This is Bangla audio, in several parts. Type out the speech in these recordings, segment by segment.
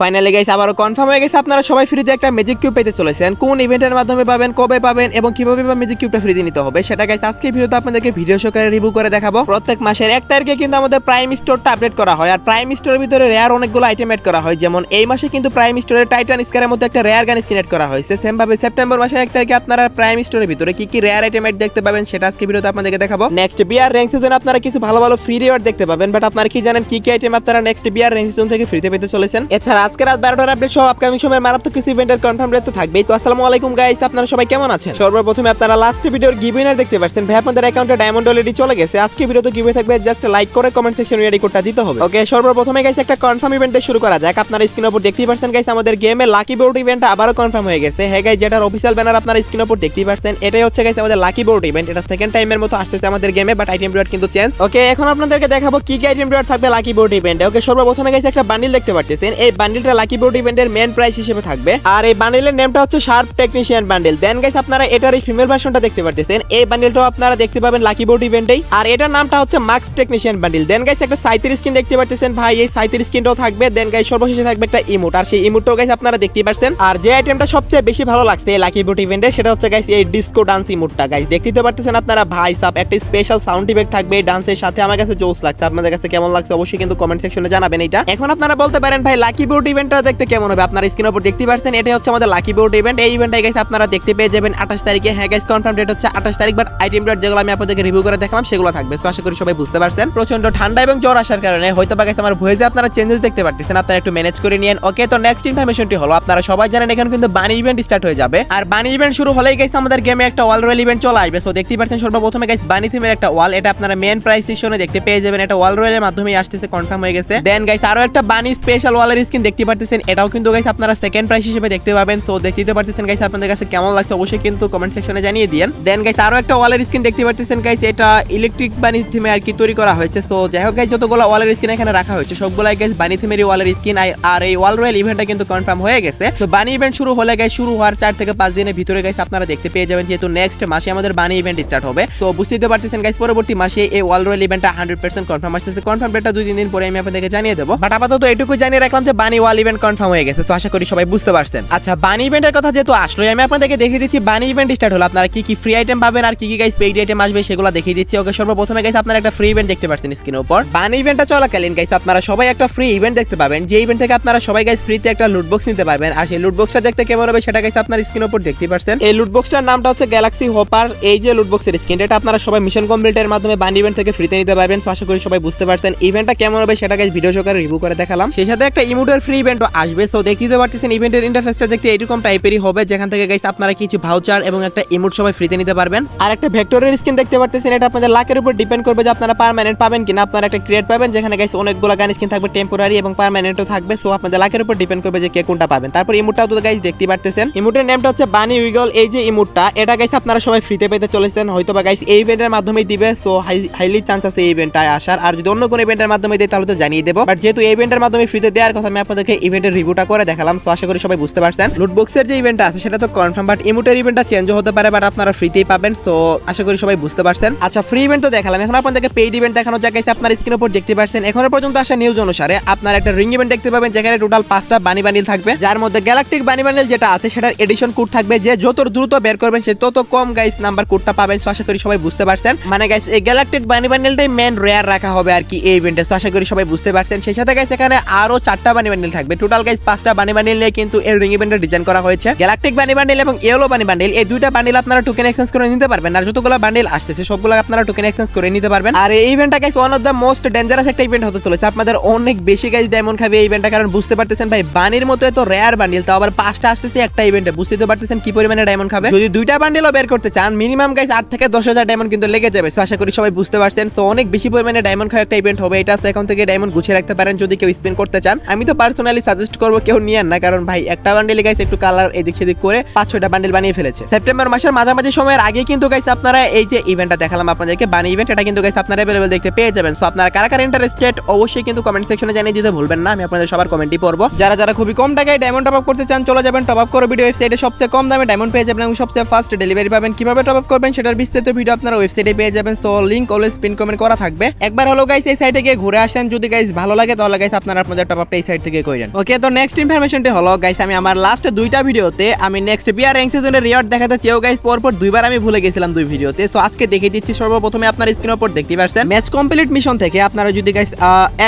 ফাইনালি গাইস আবারও কনফার্ম হয়ে গেছে, আপনারা সবাই ফ্রিতে একটা ম্যাজিক কিউব পেতে চলেছেন। কোন ইভেন্টের মাধ্যমে পাবেন, কবে পাবেন, এবং কীভাবে বা ম্যাজিক কিউবটা ফ্রিতে নিতে হবে, সেটা গাইস আজকে ভিডিওতে আপনাদেরকে ভিডিও সহকারে রিভিউ করে দেখাবো। প্রত্যেক মাসের এক তারিখে কিন্তু আমাদের প্রাইম স্টোরটা আপডেট করা হয়, আর প্রাইম স্টোরের ভিতরে রেয়ার অনেকগুলো আইটেম এড করা হয়, যেমন এই মাসে কিন্তু প্রাইম স্টোরের টাইটান স্কারের মধ্যে একটা রেয়ার গান স্কিন এড করা হয়েছে। সেম ভাবে সেপ্টেম্বর মাসের এক তারিখে আপনারা প্রাইম স্টোরের ভিতরে কি কি রেয়ার আইটেম এড দেখতে পাবেন, সেটা আজকে ভিডিওতে আপনাদেরকে দেখাবো। নেক্সট বিয়ার র্যাঙ্ক সিজন আপনারা কিছু ভালো ভালো ফ্রি রিওয়ার্ড দেখতে পাবেন বাট আপনারা কি জানেন, কি কি আইটেম আপনারা নেক্সট বিয়ার র্যাঙ্ক সিজন থেকে ফ্রিতে পেতে চলেছেন? এছাড়া আজকে রাত বারোটার আপডেট সহ আপকামিং সময়ের মারাত্মক কিছু ইভেন্টের কনফার্ম রেট তো থাকবেই। তো আসসালামু আলাইকুম গাইস আপনারা সবাই কেমন আছেন? সর্বপ্রথমে আপনারা লাস্ট ভিডিওর গিভিনার দেখতে পাচ্ছেন। ভাই, আপনাদের অ্যাকাউন্টে ডায়মন্ড অলরেডি চলে গেছে। আজকে ভিডিও তো গিভে থাকবে জাস্ট লাইক করে কমেন্ট সেকশনে রেডি কোডটা দিতে হবে। ওকে সর্বপ্রথমে গাইস একটা কনফার্ম ইভেন্ট দিয়ে শুরু করা যাক। আপনারা স্ক্রিনের উপর দেখতেই পাচ্ছেন গাইস আমাদের গেমে লাকি বোর্ড ইভেন্ট আবারও কনফার্ম হয়ে গেছে। হ্যাঁ গাইস যেটার অফিসিয়াল ব্যানার আপনারা স্ক্রিনের উপর দেখতেই পাচ্ছেন, এটাই হচ্ছে গাইস আমাদের লাকি বোর্ড ইভেন্ট এটা সেকেন্ড টাইমের মতো আসতেছে আমাদের গেমে বাট আইটেম রিওয়ার্ড কিন্তু চেঞ্জ ওকে এখন আপনাদেরকে দেখাবো কি কি আইটেম রিওয়ার্ড থাকবে লাকি বোর্ড ইভেন্টে ওকে সর্বপ্রথমে গাইস একটা বান্ডিল দেখতে পাচ্ছেন এই বান্ডিলটা লাকি বোর্ড ইভেন্টের মেন প্রাইস হিসেবে থাকবে। আর এই বান্ডিলের নেমটা হচ্ছে sharp technician bundle then guys আপনারা এটার এই ফিমেল ভার্সনটা দেখতে পাচ্ছেন এই বান্ডিলটাও আপনারা দেখতে পাবেন লাকি বোর্ড ইভেন্টেই আর এটার নামটা হচ্ছে max technician bundle then guys একটা সাইতির স্কিন দেখতে পাচ্ছেন ভাই। এই সাইতির স্কিনটাও থাকবে। দেন গাইস সর্বশেষে থাকবে একটা ইমোট আর সেই ইমোটটাও গাইস আপনারা দেখতেই পাচ্ছেন আর যে আইটেমটা সবচেয়ে বেশি ভালো লাগছে এই লাকি বোর্ড ইভেন্টে সেটা হচ্ছে গাইস এই ডিসকো ডান্স ইমোটটা গাইস দেখতেই তো পারতেছেন আপনারা ভাই, সাপ, একটা স্পেশাল সাউন্ড ইফেক্ট থাকবে এই ডান্সের সাথে। আমার কাছে জোস লাগছে। আপনাদের কাছে কেমন লাগছে অবশ্যই কিন্তু কমেন্ট সেকশনে জানাবেন এটা এখন আপনারা বলতে পারেন ভাই লাকি বোর্ড ইভেন্টটা দেখতে কেমন হবে? আপনারা স্ক্রিনের উপর দেখতে পাচ্ছেন এটা হচ্ছে আমাদের লাকি বোর্ড ইভেন্ট এই ইভেন্টটা গাইস আপনারা দেখতে পেয়ে যাবেন 28 তারিখে। হ্যাঁ গাইস কনফার্ম ডেট হচ্ছে 28 তারিখ বাট আইটেম ডট যেগুলো আমি আপনাদেরকে রিভিউ করে দেখলাম, সেগুলো থাকবে। তো আশা করি সবাই বুঝতে পারছেন। প্রচণ্ড ঠান্ডা এবং জ্বর আসার কারণে হয়তো বা গাইস আমার ভয়েসে আপনারা চেঞ্জেস দেখতে পারতেছেন। আপনারা একটু ম্যানেজ করে নিয়েন। ওকে তো নেক্সট ইনফরমেশনটি হলো, আপনারা সবাই জানেন এখানে কিন্তু বানি ইভেন্ট স্টার্ট হয়ে যাবে। আর বানি ইভেন্ট শুরু হলেই গাইস আমাদের গেমে একটা ওয়াল রয়েল ইভেন্ট চলে আসবে। সো দেখতেই পাচ্ছেন সর্বপ্রথমে গাইস বানি থিমের একটা ওয়াল এটা আপনারা মেন প্রাইস সেকশনে দেখতে পেয়ে যাবেন। এটা ওয়াল রয়েলের মাধ্যমে আসতেছে কনফার্ম হয়ে গেছে। দেন গাইস আরও একটা বানি স্পেশাল ওয়ালের স্কিন দেখতে পারতেছেন, এটাও কিন্তু গাইস আপনারা সেকেন্ড প্রাইস হিসেবে দেখতে পাবেন। সো দেখতে পারতেছেন গাইস আপনাদের কাছে কেমন লাগছে অবশ্যই কিন্তু কমেন্ট সেকশনে জানিয়ে দিয়েন। দেন গাইস আরও একটা ওয়ালের স্কিন দেখতে পারতেছেন গাইস এটা ইলেকট্রিক বানি থিমে আর কি তৈরি করা হয়েছে। সো যাই হোক গাইস যতগুলো ওয়ালের স্কিন এখানে রাখা হয়েছে, সবগুলাই গাইস বানি থিমেরই ওয়ালের স্কিন আর এই ওয়াল রয়েল ইভেন্টটা কিন্তু কনফার্ম হয়ে গেছে। তো বানি ইভেন্ট শুরু হলে গাইস শুরু হওয়ার চার থেকে পাঁচ দিনের ভিতরে গাইস আপনারা দেখতে পেয়ে যাবেন, যেহেতু নেক্সট মাসে আমাদের বানি ইভেন্ট স্টার্ট হবে। সো বুঝতে পারতেছেন গাইস পরবর্তী মাসে এই ওয়াল রয়েল ইভেন্টটা হান্ড্রেড পার্সেন্ট কনফার্ম আসতেছে। কনফার্ম ডেটটা দুই, তিন দিন পরে আমি আপনাদেরকে জানিয়ে দেবো। বাট আপাতত এটুকু জানিয়ে রাখলাম যে বানি ওয়াল ইভেন্ট কনফার্ম হয়ে গেছে, তো আশা করি সবাই বুঝতে পারছেন। আচ্ছা বানি ইভেন্টের কথা যেহেতু আসলো আমি আপনাদেরকে দেখিয়ে দিচ্ছি বানি ইভেন্ট স্টার্ট হলো। আপনারা কি কি ফ্রি আইটেম পাবেন আর কি কি গাইস পেইড আইটেম আসবে সেগুলো দেখিয়ে দিচ্ছি। ওকে, সর্বপ্রথমে গাইস আপনারা একটা ফ্রি ইভেন্ট দেখতে পাচ্ছেন স্ক্রিনের উপর। বানি ইভেন্টটা চলাকালীন গাইস আপনারা সবাই একটা ফ্রি ইভেন্ট দেখতে পাবেন। যে ইভেন্ট থেকে আপনারা সবাই গাইস ফ্রিতে একটা লুট বক্স নিতে পারবেন। আর সেই লুট বক্সটা দেখতে কেমন হবে সেটা গাইস আপনার স্ক্রিনের উপর দেখতে পাচ্ছেন এই লুট বক্সটার নামটা হচ্ছে গ্যালাক্সি হোপার এই যে লুট বক্সের স্ক্রিন এটা আপনারা সবাই মিশন কমপ্লিটের মাধ্যমে বানি ইভেন্ট থেকে ফ্রিতে নিতে পারবেন। আশা করি সবাই বুঝতে পারছেন। ইভেন্টটা কেমন হবে সেটা গাইস ভিডিও সহকারে রিভিউ করে দেখালাম। সেই সাথে একটা ইমোটের ফ্রি ইভেন্টও আসবে। সো দেখতে পারতেছেন ইভেন্টের ইন্টারফেসটা দেখতে এরকম টাইপেরই হবে। যেখান থেকে গাইস আপনারা কিছু ভাউচার এবং একটা ইমোট সবাই ফ্রিতে নিতে পারবেন। আর একটা ভেক্টরের স্ক্রিন দেখতে পারতেছেন, এটা আপনাদের লাকের উপর ডিপেন্ড করবে যে আপনারা পার্মানেন্ট পাবেন কিনা। আপনারা একটা ক্রিয়েট পাবেন, যেখানে গাইস অনেকগুলো গান স্কিন থাকবে টেম্পোরারি এবং পার্মানেন্টও থাকবে। সো আপনাদের লাকের উপর ডিপেন্ড করবে যে কে কোনটা পাবেন। তারপর ইমোটটাও তো গাইস দেখতে পারতেছেন। ইমোটের নামটা হচ্ছে বানি উইগল এই যে ইমোটটা এটা গাইস আপনারা সবাই ফ্রিতে পেতে চলেছেন। হয়তো বা গাইস এই ইভেন্টের মাধ্যমেই দিবে। সো হাইলি চান্স আছে এই ইভেন্টটায় আসার। আর যদি অন্য কোনো ইভেন্টের মাধ্যমে দেয়, তাহলে তো জানিয়ে দেবো। বাট যেহেতু এই ইভেন্টের মাধ্যমে ফ্রিতে দেওয়ার কথা, আমি আপনাদেরকে ইভেন্টের রিভিউটা করে দেখালাম সো আশা করি সবাই বুঝতে পারছেন। লুটবক্সের যে ইভেন্টটা আছে, সেটা তো কনফার্ম বাট ইমোটের ইভেন্টটা চেঞ্জও হতে পারে বাট আপনারা ফ্রিতেই পাবেন সো আশা করি সবাই বুঝতে পারছেন। আচ্ছা ফ্রি ইভেন্ট তো দেখালাম, এখন আপনাদেরকে পেইড ইভেন্ট দেখানো গাইস আপনার স্ক্রিনের উপর দেখতে পাচ্ছেন এখনও পর্যন্ত আসা নিউজ অনুসারে আপনার একটা রিং ইভেন্ট দেখতে পাবেন, যেখানে টোটাল পাঁচটা বানি বান্ডিল থাকবে। যার মধ্যে গ্যালাকটিক বানি বান্ডিল যেটা আছে, সেটার এডিশন কোড থাকবে, যে যত দ্রুত বের করবেন, সে তত কম গাইস নাম্বার কোডটা পাবেন সো আশা করি সবাই বুঝতে পারছেন। মানে গাইস এই গ্যালাকটিক বানি বান্ডিলটাই মেন রেয়ার রাখা হবে আর কি এই ইভেন্টে সো আশা করি সবাই বুঝতে পারছেন। সেই সাথে গাইস এখানে আরও চারটা বানি বান্ডিল থাকবে। টোটাল গাইস পাঁচটা বানি বান্ডিল নিয়ে কিন্তু এই রিং ইভেন্টের ডিজাইন করা হয়েছে। গ্যালাকটিক বানি বান্ডিল এবং ইয়েলো বানি বান্ডিল এই দুইটা বান্ডিল আপনারা টোকেন এক্সচেঞ্জ করে নিতে পারবেন। আর যতগুলো বান্ডিল আসতেছে, সবগুলো আপনারা টোকেন এক্সচেঞ্জ করে নিতে পারবেন। আর এই ইভেন্টটা guys one of the most dangerous একটা ইভেন্ট হতে চলেছে। আপনাদের অনেক বেশি গাইস ডায়মন্ড খাবে এই ইভেন্টটা কারণ বুঝতে পারতেছেন ভাই বানির মতো এত রেয়ার বান্ডিল তাও আবার পাঁচটা আসতেছে একটা ইভেন্টে বুঝতে তো পারতেছেন কি পরিমাণে ডায়মন্ড খাবে। যদি দুইটা বান্ডিলও বের করতে চান মিনিমাম গাইজ আট থেকে দশ হাজার ডায়মন্ড কিন্তু লেগে যাবে। সো আশা করি সবাই বুঝতে পারছেন। সো অনেক বেশি পরিমাণে ডায়মন্ড খাওয়া একটা ইভেন্ট হবে। এটা এখন থেকে ডায়মন্ড গুছিয়ে রাখতে পারেন যদি কেউ স্পেন করতে চান। আমি তো পার্সোনালি সাজেস্ট করব, কেউ নিয়েন না, কারণ ভাই একটা বান্ডিল গাইস একটু কালার এদিক সেদিক করে পাঁচ ছয়টা বান্ডিল বানিয়ে ফেলেছে। সেপ্টেম্বর মাসের মাঝামাঝি সময়ের আগে কিন্তু গাইস আপনারা এই যে ইভেন্টটা দেখালাম আপনাদেরকে বানি ইভেন্ট এটা কিন্তু গাইস আপনারা অ্যাভেলেবল দেখতে পেয়ে যাবেন। সো আপনারা কারা কারা ইন্টারেস্টেড অবশ্যই কিন্তু কমেন্ট সেকশনে জানিয়ে দিতে ভুলবেন না, আমি আপনাদের সবার কমেন্টই পড়ব। যারা যারা খুবই কম টাকায় ডায়মন্ড টপ আপ করতে চান, চলে যাবেন টপ আপ করো ভিডিও ওয়েবসাইটে সবচেয়ে কম দামে ডায়মন্ড পেয়ে যাবেন এবং সবচেয়ে ফাস্ট ডেলিভারি পাবেন। কীভাবে টপ আপ করবেন সেটার বিস্তারিত ভিডিও আপনারা ওয়েবসাইটে পেয়ে যাবেন। So link always pin comment করা থাকবে। একবার হলো গাইস এই সাইটে গিয়ে ঘুরে আসেন। যদি গাইস ভালো লাগে, তাহলে গাইস আপনারা আপনাদের টপ আপটা এই সাইট থেকে করেন ওকে তো নেক্সট ইনফরমেশনটি হলো গাইস আমি আমার লাস্ট দুইটা ভিডিওতে আমি নেক্সট বিয়ার র্যাঙ্ক সিজনের রিওয়ার্ড দেখাতে চেয়েও গাইস পরপর দুইবার আমি ভুলে গেছিলাম দুই ভিডিওতে সো আজকে দেখিয়ে দিচ্ছি সর্বপ্রথমে আপনার স্ক্রিনের উপর দেখতে পাচ্ছেন ম্যাচ কমপ্লিট মিশন থেকে আপনারা যদি গাইস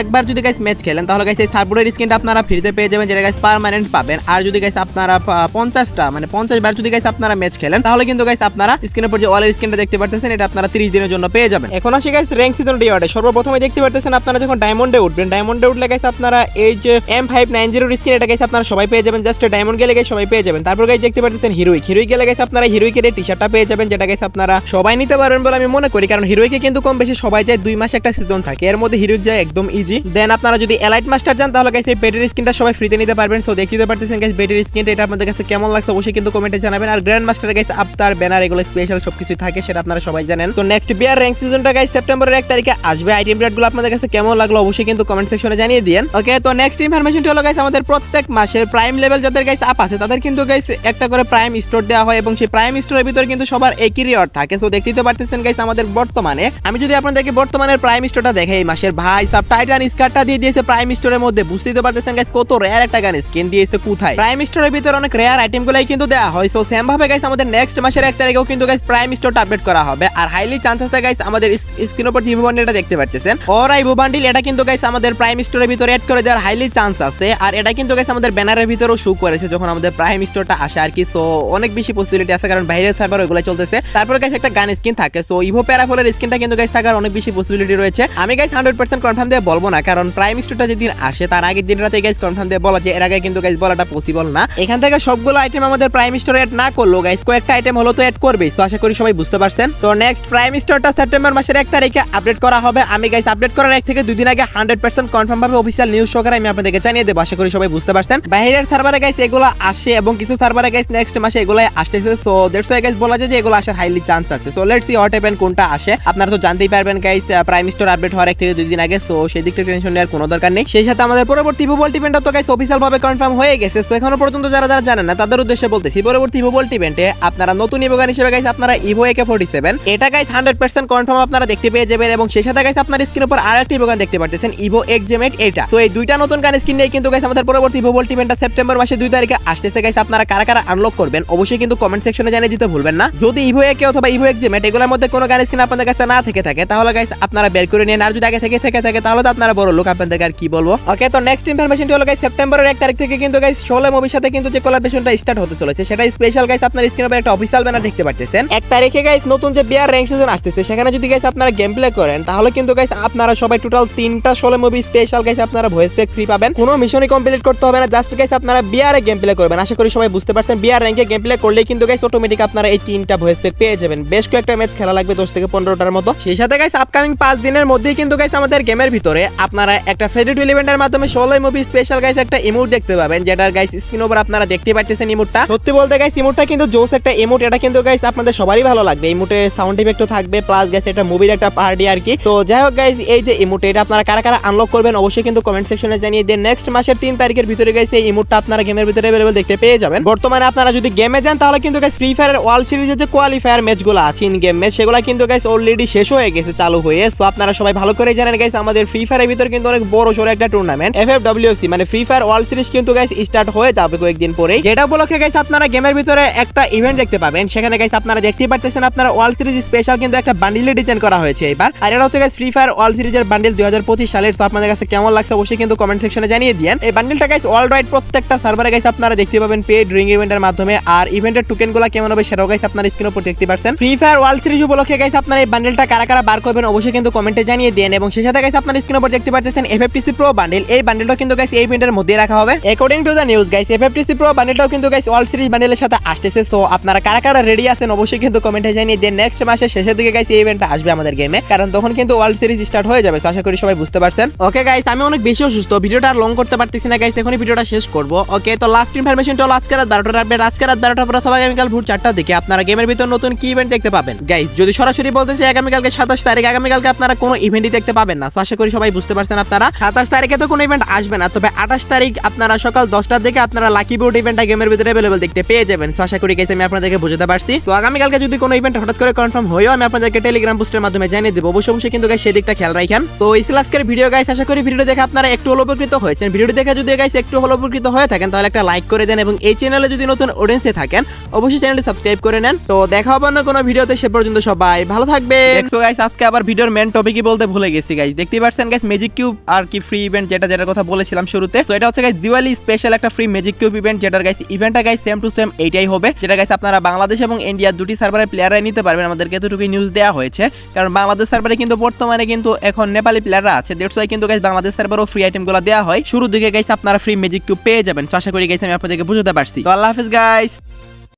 একবার যদি গাইস ম্যাচ খেলেন, তাহলে গাইস এই সার্ভারের স্ক্রিনটা আপনারা ফ্রিতে পেয়ে যাবেন, যেটা গাইস পার্মানেন্ট পাবেন। আর যদি গাইস আপনারা পঞ্চাশটা মানে পঞ্চাশ বার যদি গাইস আপনারা ম্যাচ খেলেন, তাহলে কিন্তু গাইস আপনারা স্ক্রিনের উপর যে ওয়ালের স্ক্রিনটা দেখতে পারতেছেন, এটা আপনারা 30 দিনের জন্য পেয়ে যাবেন। এখন আসি গাইস র্যাঙ্ক সিজন রিওয়ার্ডে সর্বপ্রথমে দেখতে পারতেছেন আপনারা যখন ডায়মন্ডে উঠবেন ডায়মন্ডে উঠলে গাইস আপনারা এই যে এম ফাইভ নাইন জিরোর স্ক্রিন এটা গাইস আপনারা সবাই পেয়ে যাবেন। জাস্ট ডায়মন্ড গেলে গাইস সবাই পেয়ে যাবেন। তারপর গাইস দেখতে পারতেছেন হিরোইক হিরোইক গেলে গাইস আপনারা হিরোইকের টি শার্টটা পেয়ে যাবেন, যেটা গাইস আপনারা সবাই নিতে পারবেন বলে আমি মনে করি। কারণ হিরোইকে কিন্তু কম বেশি সবাই যায়, দুই মাস একটা সিজন থাকে। এর মধ্যে হিরোইক যায় একদম ইজি দেন আপনারা যদি এলাইট মাস্টার যান তাহলে গাইস এই স্ক্রিনটা সবাই ফ্রিতে নিতে পারবেন। সো দেখতে পারতেছেন গাইস পেটের স্ক্রিনটা এটা আপনাদের কাছে কেমন লাগছে অবশ্যই কিন্তু কমেন্টে জানাবেন। আর গ্র্যান্ড মাস্টার গাইস আপনার ব্যানার এগুলো স্পেশাল সবকিছু থাকে, সেটা আপনারা সবাই জানেন। তো নেক্সট বিয়ার র্যাঙ্ক সিজনটা গাইস সেপ্টেম্বরের এক তারিখে আসবে। আইটেমগুলো আপনাদের কাছে কেমন লাগল অবশ্যই কিন্তু কমেন্ট সেকশনে জানিয়ে দিন ওকে তো নেক্সট ইনফরমেশনটি হলো গাইস আমাদের প্রত্যেক মাসের প্রাইম লেভেল যাদের গাইস আপ আছে, তাদের কিন্তু গাইস একটা করে প্রাইম স্টোর দেওয়া হয় এবং সেই প্রাইম স্টোরের ভিতরে কিন্তু সবার একই রিওয়ার্ড থাকে। সো দেখতেই তো পারতেছেন গাইস আমাদের বর্তমানে। আমি যদি আপনাদেরকে বর্তমানের প্রাইম স্টোরটা দেখাই, এই মাসের ভাই, সাব টাইটান স্কার্টটা দিয়ে দিয়েছে প্রাইম স্টোরের মধ্যে। বুঝতেই তো পারতেছেন গাইস কত রেয়ার একটা গান স্কিন দিয়েছে কোথায়। প্রাইম স্টোরের ভিতরে অনেক রেয়ার আইটেম গুলাই কিন্তু দেওয়া হয়। সো সেম ভাবে গাইস আমাদের নেক্সট মাসের এক তারিখেও কিন্তু গাইস প্রাইম স্টোরটা আপডেট করা হবে। আর হাইলি চান্স আছে গাইস আমাদের স্ক্রিন উপর টিভি বান্ডিলটা দেখতে পারতেছেন ওর আইবো বান্ডিল এটা কিন্তু গাইস আমাদের প্রাইম স্টোরের ভিতরে অ্যাড করে দেওয়ার হাইলি চান্স আছে। আর এটা কিন্তু গাইস আমাদের ব্যানারের ভিতরেও শো করেছে যখন আমাদের প্রাইম স্টোরটা আসে আর কি। সো অনেক বেশি পসিবিলিটি আছে কারণ বাইরের সার্ভার ওগুলো চলতেছে। তারপরে গাইস একটা গান স্কিন থাকে। সো ইভো প্যারাফলের স্কিনটা কিন্তু গাইস থাকার অনেক বেশি পসিবিলিটি রয়েছে। আমি গাইস হান্ড্রেড পার্সেন্ট কনফার্ম দিয়ে বলব না, কারণ প্রাইম স্টোরটা যেদিন আসে, তার আগের দিন রাতে গাইস কনফার্ম দিয়ে বলা যে এর আগে কিন্তু গাইস বলাটা পসিবল না। এখান থেকে সবগুলো আইটেম আমাদের প্রাইম স্টোরে অ্যাড না করল গাইস কয়েকটা আইটেম হলো তো অ্যাড করবেই। তো আশা করি সবাই বুঝতে পারছেন। তো নেক্সট প্রাইম স্টোরটা সেপ্টেম্বর মাসের এক তারিখে আপডেট করা হবে। আমি গাইস আপডেট করার এক থেকে দুই দিন আগে হান্ড্রেড পার্সেন্ট কনফার্ম ভাবে অফিসিয়াল নিউজ সহকারে আমি আপনাদেরকে জানিয়ে দেবো, আশা করি সবাই বুঝতে পারছেন। বাইরের সার্ভারে গাইস এগুলো আসে এবং কিছু সার্ভারে গাইস নেক্সট মাসে এগুলো আসতেছে। সো দ্যাটস ওয়াই গাইস বলা যায় যে এগুলো আসার হাইলি চান্স আছে। So let's see what happen কোনটা আসে। আপনারা তো জানতেই পারবেন গাইস প্রাইম স্টোর আপডেট হওয়ার এক থেকে দুই দিন আগে। সো সেই দিকটা টেনশন নেওয়ার কোনো দরকার নেই। সেই সাথে আমাদের পরবর্তী ভূবল টিভেন্টটা তো গাইস অফিসিয়াল ভাবে কনফার্ম হয়ে গেছে। সো এখনও পর্যন্ত যারা যারা জানেন না, তাদের উদ্দেশ্যে বলতেছি, পরবর্তী ভূবল টিভেন্টে আপনারা নতুন ইভোগান হিসেবে গাইস আপনারা ইভো একে ফোর্টি সেভেন এটা গাইস হান্ড্রেড পার্সেন্ট কনফার্ম আপনারা দেখতে পেয়ে যাবেন। এবং সেই সাথে গাইস আপনার স্ক্রিন উপর আর একটি ইভোগান দেখতে পাচ্ছেন ইভো এক্সজেমেট এটা তো এই দুইটা নতুন গান স্ক্রিন নিয়ে কিন্তু গাইস আমাদের পরবর্তী ভূবল টিভেন্টটা সেপ্টেম্বর মাসে দুই তারিখে আসতেছে। গাইস আপনারা কারা কারা আনলক করবেন, অবশ্যই কিন্তু কমেন্ট সেকশনে জানিয়ে দিতে ভুলবেন না। যদি ইভো একে অথবা ইভো এক্সজেমেট এগুলোর মধ্যে কোনো গান স্ক্রিন আপনাদের কাছে না থেকে থাকে, তাহলে গাইস আপনারা বের করে নিন। আর যদি আগে থেকে থেকে থাকে, তাহলে তো আপনারা বড় লোক, আপনাদেরকে আর কি বলব? ওকে তো নেক্সট ইনফরমেশনটি হলো গাইস সেপ্টেম্বরের এক তারিখ থেকে কিন্তু গাইস ষোলো মুভির সাথে কিন্তু যে কোলাবরেশনটা স্টার্ট হতে চলেছে, সেটা স্পেশাল গাইস আপনার স্ক্রিন উপর একটা অফিসিয়াল ব্যানার দেখতে পাচ্ছেন এক তারিখে গাইস নতুন যে বিয়ার র্যাঙ্ক সিজন আসতেছে, সেখানে যদি গাইস আপনারা গেম প্লে করেন, তাহলে কিন্তু গাইস আপনারা সবাই টোটাল তিনটা ষোলো মুভি স্পেশাল গাইস আপনারা ভয়েস প্যাক ফ্রি পাবেন। কোনো মিশনই কমপ্লিট করতে হবে না। জাস্ট গাইস আপনারা বিয়ারে গেম প্লে করবেন। আশা করি সবাই বুঝতে পারছেন। বিয়ার র্যাঙ্কে গেম প্লে করলেই কিন্তু গাইস অটোমেটিক আপনারা এই তিনটা ভয়েস প্যাক পেয়ে যাবেন। বেশ কয়েকটা ম্যাচ খেলা লাগবে দশ থেকে পনেরোটার মতো। সেই সাথে গাইস আপকামিং পাঁচ দিনের মধ্যেই কিন্তু গাইস আমাদের গেমের ভিতরে আপনারা একটা ফেডেড ইভেন্টের মাধ্যমে ষোলো মুভি স্পেশাল গাইস একটা ইমোট দেখতে পাবেন। যেটার গাইস স্ক্রিন ওভার আপনারা দেখতে পাচ্ছেন ইমোটটা সত্যি বলতে গাইস ইমোটটা কিন্তু জোস একটা ইমোট এটা কিন্তু গাইস আপনাদের সবারই ভালো লাগবে। ইমোটে সাউন্ড ইফেক্টও থাকবে প্লাস গাইস এটা মুভির একটা পার্টি আর কি। তো যাই হোক গাইস এই যে ইমোট এটা আপনারা কারা কারা আনলক করবেন, অবশ্যই কিন্তু কমেন্ট সেকশনে জানিয়ে দেন। নেক্সট মাসের তিন তারিখের ভিতরে গাইস এই ইমোটটা আপনারা গেমের ভিতরে অ্যাভেলেবল দেখতে পেয়ে যাবেন। বর্তমানে আপনারা যদি গেমে যান, তাহলে কিন্তু গাইস ফ্রি ফায়ার ওয়ার্ল্ড সিরিজের যে কোয়ালিফায়ার ম্যাচগুলো আছে ইন গেম ম্যাচ সেগুলো কিন্তু গাইস অলরেডি শেষ হয়ে গেছে, চালু হয়ে। সো আপনারা সবাই ভালো করে জানেন গাইস আমাদের ফ্রি ফায়ারের ভিতরে কিন্তু অনেক বড় সড়ো একটা টুর্নামেন্ট এফএফডব্লিউসি মানে ফ্রি ফায়ার ওয়ার্ল্ড সিরিজ কিন্তু গাইস স্টার্ট হয়ে যাবে কয়েকদিন পরেই। যেটা উপলক্ষে গাইস আপনারা গেমের ভিতরে একটা ইভেন্ট দেখতে পাবেন, সেখানে গাইস আপনারা দেখতেই পারতেছেন আপনারা ওয়ার্ল্ড সিরিজ স্পেশাল কিন্তু একটা বান্ডিলে ডিজাইন করা হয়েছে এবার। আর এটা হচ্ছে গাইস ফ্রি ফায়ার ওয়ার্ল্ড সিরিজের বান্ডিল দুই হাজার পঁচিশ সালের। সো আপনাদের কাছে কেমন লাগছে অবশ্যই কিন্তু কমেন্ট সেকশনে জানিয়ে দিন এই বান্ডিলটা গাইস ওয়ার্ল্ড ওয়াইড প্রত্যেকটা সার্ভারে গাইস আপনারা দেখতে পাবেন পেড রিং ইভেন্টের মাধ্যমে। আর ইভেন্টের টোকেনগুলো কেমন হবে সেটাও গাইস আপনার স্ক্রিন উপর দেখতে পাচ্ছেন ফ্রি ফায়ার ওয়ার্ল্ড সিরিজ উপলক্ষে গাইস আপনারা এই বান্ডিলটা কারা কারা বার করবেন অবশ্যই কিন্তু কমেন্টে জানিয়ে দেন এবং সেই সাথে গাইস আপনার স্ক্রিন উপর দেখতে পাচ্ছেন এফএফটিসি প্রো বান্ডিল এই বান্ডিলটা কিন্তু গাইস এই ইভেন্টের মধ্যে রাখা হবে। According to the news guys FFTC pro বান্ডিলটাও কিন্তু গাইস ওয়ার্ল্ড সিরিজ বান্ডিলের সাথে আসতেছে। সো আপনারা কারা কারা রেডি আছেন অবশ্যই কিন্তু কমেন্টে জানিয়ে দেন। নেক্সট মাসের শেষের দিকে গাইস এই ইভেন্টটা আসবে আমাদের গেমে কারণ তখন কিন্তু ওয়ার্ল্ড সিরিজ স্টার্ট হয়ে যাবে। So, আশা করি সবাই বুঝতে পারছেন। ওকে গাইস আমি অনেক বেশি অসুস্থ। ভিডিওটা লং করতে পারতেছি না গাইস এখনই ভিডিওটা শেষ করব। ওকে তো লাস্ট ইনফরমেশনটা হলো আজকে রাত বারোটার আপডেট আজকে রাত বারোটার পর অথবা আগামীকাল ভোর চারটার দিকে আপনারা গেমের ভিতর নতুন কি ইভেন্ট দেখতে পাবেন? গাইস যদি সরাসরি বলতে চাই, আগামীকালকে সাতাশ তারিখ, আগামীকালকে আপনারা কোনো ইভেন্টই দেখতে পাবেন না। আশা করি সবাই বুঝতে পারছেন আপনারা। সাতাশ তারিখে তো কোনো ইভেন্ট আসবে না, তবে আঠাশ তারিখ আপনারা সকাল দশটার দিকে আপনারা লাকি বোর্ড ইভেন্টটা গেমের ভিতরে অ্যাভেলেবল দেখতে পেয়ে যাবেন। আশা করি গাইস আমি আপনাদেরকে বুঝতে পারছি। তো আগামীকালকে যদি কোনো ইভেন্ট হঠাৎ করে কনফার্ম হয়েও আমি আপনাদেরকে টেলিগ্রাম পোস্টের মাধ্যমে জানিয়ে দেবো, অবশ্যই অবশ্যই কিন্তু গাইস সেদিকটা খেয়াল রাখেন। তো, এই ছিল ভিডিও গাইস আশা করি ভিডিও দেখে আপনারা একটু উপকৃত হয়েছেন। দেখছেন ভিডিওটি দেখে যদি গাইস একটু হলো উপকৃত হয়ে থাকেন, তাহলে একটা লাইক করে দেন এবং এই চ্যানেলে যদি নতুন অডিয়েন্সে থাকেন, অবশ্যই চ্যানেলটি সাবস্ক্রাইব করে নেন। তো দেখা হবে অন্য কোনো ভিডিওতে, সে পর্যন্ত সবাই ভালো থাকবে দেখছ গাইস আজকে আবার ভিডিওর মেন টপিকই বলতে ভুলে গেছি গাইস দেখতেই পাচ্ছেন গাইস ম্যাজিক কিউব আর কি ফ্রি ইভেন্ট যেটা, যেটার কথা বলেছিলাম শুরুতে। তো এটা হচ্ছে গাইস দিওয়ালি স্পেশাল একটা ফ্রি ম্যাজিক কিউব ইভেন্ট যেটার গাইস ইভেন্টটা গাইস সেম টু সেম এইটাই হবে। যেটা গাইস আপনারা বাংলাদেশ এবং ইন্ডিয়ার দুটি সার্ভারের প্লেয়াররাই নিতে পারবেন। আমাদেরকে এতটুকুই নিউজ দেওয়া হয়েছে। কারণ বাংলাদেশ সার্ভারে কিন্তু বর্তমানে কিন্তু এখন নেপালি প্লেয়াররা আছে। দেড়শো কিন্তু গাইস বাংলাদেশ সার্ভারও ফ্রি আইটেমগুলো দেওয়া হয়। শুরু দিকে গাইস আপনারা ফ্রি ম্যাজিক কিউব পেয়ে যাবেন। তো আশা করি গাইস আমি আপনাদেরকে বুঝতে পারছি। তো আল্লাহ হাফিজ গাইস